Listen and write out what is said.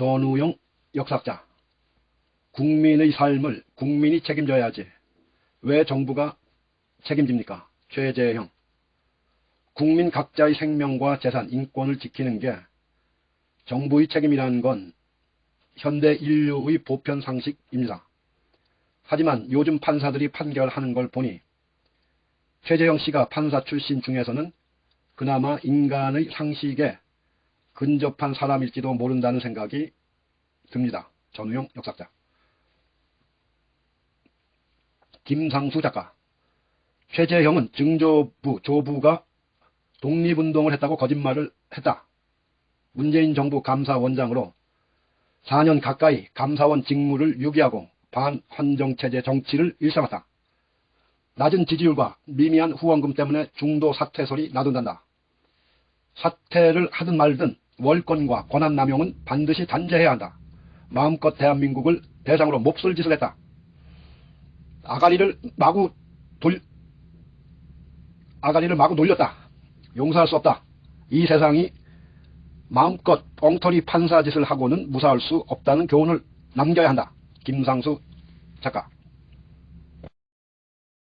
전우용 역사자 국민의 삶을 국민이 책임져야지 왜 정부가 책임집니까? 최재형 국민 각자의 생명과 재산, 인권을 지키는 게 정부의 책임이라는 건 현대 인류의 보편 상식입니다. 하지만 요즘 판사들이 판결하는 걸 보니 최재형 씨가 판사 출신 중에서는 그나마 인간의 상식에 근접한 사람일지도 모른다는 생각이 듭니다. 전우용 역사자. 김상수 작가. 최재형은 증조부, 조부가 독립운동을 했다고 거짓말을 했다. 문재인 정부 감사원장으로 4년 가까이 감사원 직무를 유기하고 반헌정체제 정치를 일삼았다. 낮은 지지율과 미미한 후원금 때문에 중도 사퇴설이 나돈단다. 사퇴를 하든 말든 월권과 권한 남용은 반드시 단죄해야 한다. 마음껏 대한민국을 대상으로 몹쓸 짓을 했다. 아가리를 마구 돌 아가리를 마구 놀렸다. 용서할 수 없다. 이 세상이 마음껏 엉터리 판사 짓을 하고는 무사할 수 없다는 교훈을 남겨야 한다. 김상수 작가